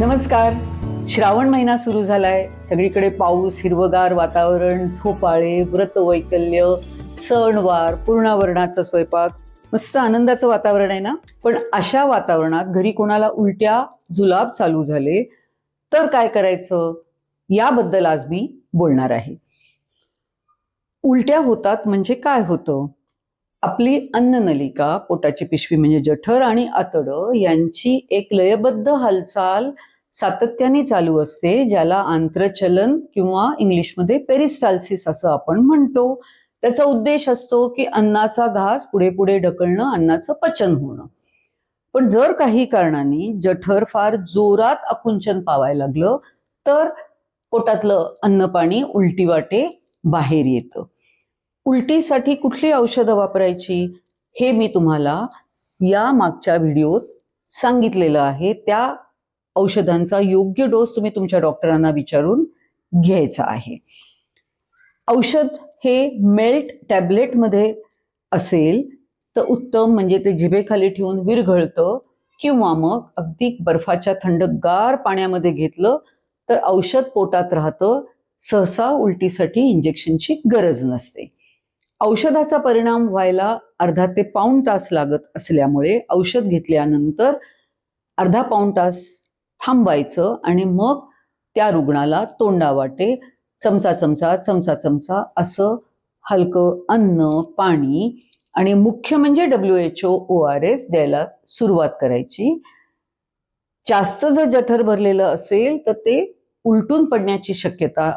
नमस्कार. श्रावण महिना सुरू झालाय. सगळीकडे पाऊस हिरवगार वातावरण झोपाळे व्रत वैकल्य सणवार पूर्णावरणाचा स्वयंपाक. मस्त आनंदाचं वातावरण आहे ना? पण अशा वातावरणात घरी कोणाला उलट्या जुलाब चालू झाले तर काय करायचं? याबद्दल आज मी बोलणार आहे. उलट्या होतात म्हणजे काय होतं? आपली अन्ननलिका पोटाची पिशवी म्हणजे जठर आणि आतडं यांची एक लयबद्ध हालचाल सातत्याने चालू असते ज्याला आंत्रचलन किंवा इंग्लिशमध्ये पेरिस्टाल्सिस असं आपण म्हणतो. त्याचा उद्देश असतो की अन्नाचा घास पुढे पुढे ढकलणं अन्नाचं पचन होणं. पण जर काही कारणाने जठर फार जोरात आकुंचन पावायला लागलं तर पोटातलं अन्नपाणी उलटी वाटे बाहेर येतं. उलटीसाठी कुठली औषधं वापरायची? हे मी तुम्हाला या मागच्या व्हिडिओत सांगितलेलं आहे. त्या औषधांचा योग्य डोस तुम्ही तुमच्या डॉक्टरांना विचारून घ्यायचा आहे. औषध हे मेल्ट टॅबलेटमध्ये असेल तर उत्तम म्हणजे ते जिभेखाली ठेवून विरघळतं किंवा मग अगदी बर्फाच्या थंडगार पाण्यामध्ये घेतलं तर औषध पोटात राहतं सहसा उलटीसाठी इंजेक्शनची गरज नसते. औषधाचा परिणाम व्हायला अर्धा ते पाऊण तास लागत असल्यामुळे औषध घेतल्यानंतर अर्धा पाऊण तास थांबायचं आणि मग त्या रुग्णाला तोंडावाटे चमचा चमचा चमचा चमचा असं हलकं अन्न पाणी आणि मुख्य म्हणजे W H O O R S द्यायला सुरुवात करायची. जास्त जर जठर भरलेलं असेल तर ते उलटून पडण्याची शक्यता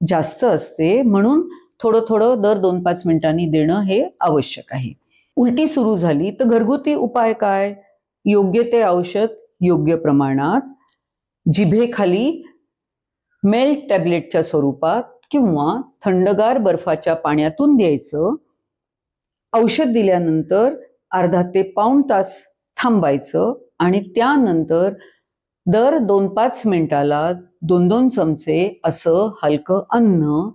जास्त असते. म्हणून थोडं थोडं दर दोन पाच मिनिटांनी देणं हे आवश्यक आहे. उलटी सुरू झाली तर घरगुती उपाय काय? योग्य ते औषध योग्य प्रमाणात जिभेखाली मेल्ट टॅबलेटच्या स्वरूपात किंवा थंडगार बर्फाच्या पाण्यातून द्यायचं. औषध दिल्यानंतर अर्धा ते पाऊण तास थांबायचं आणि त्यानंतर दर दोन पाच मिनिटाला दोन दोन चमचे असं हलकं अन्न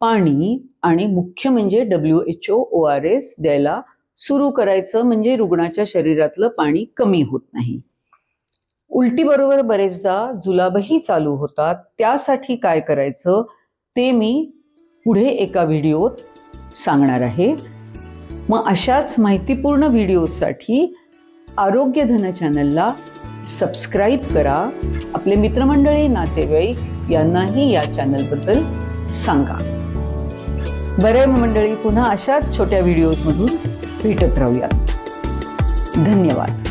पाणी आणि मुख्य म्हणजे W H O O R S द्यायला सुरू करायचं. म्हणजे रुग्णाच्या शरीरातलं पाणी कमी होत नाही. उलटीबरोबर बरेचदा जुलाबही चालू होतात. त्यासाठी काय करायचं? ते मी पुढे एका व्हिडिओत सांगणार आहे. मग अशाच माहितीपूर्ण व्हिडिओसाठी आरोग्य धन चॅनलला सबस्क्राईब करा. आपले मित्रमंडळी नातेवाईक यांनाही या चॅनलबद्दल सांगा. बरे मंडळी पुन्हा अशाच छोट्या व्हिडिओजमधून भेटत राहूया धन्यवाद.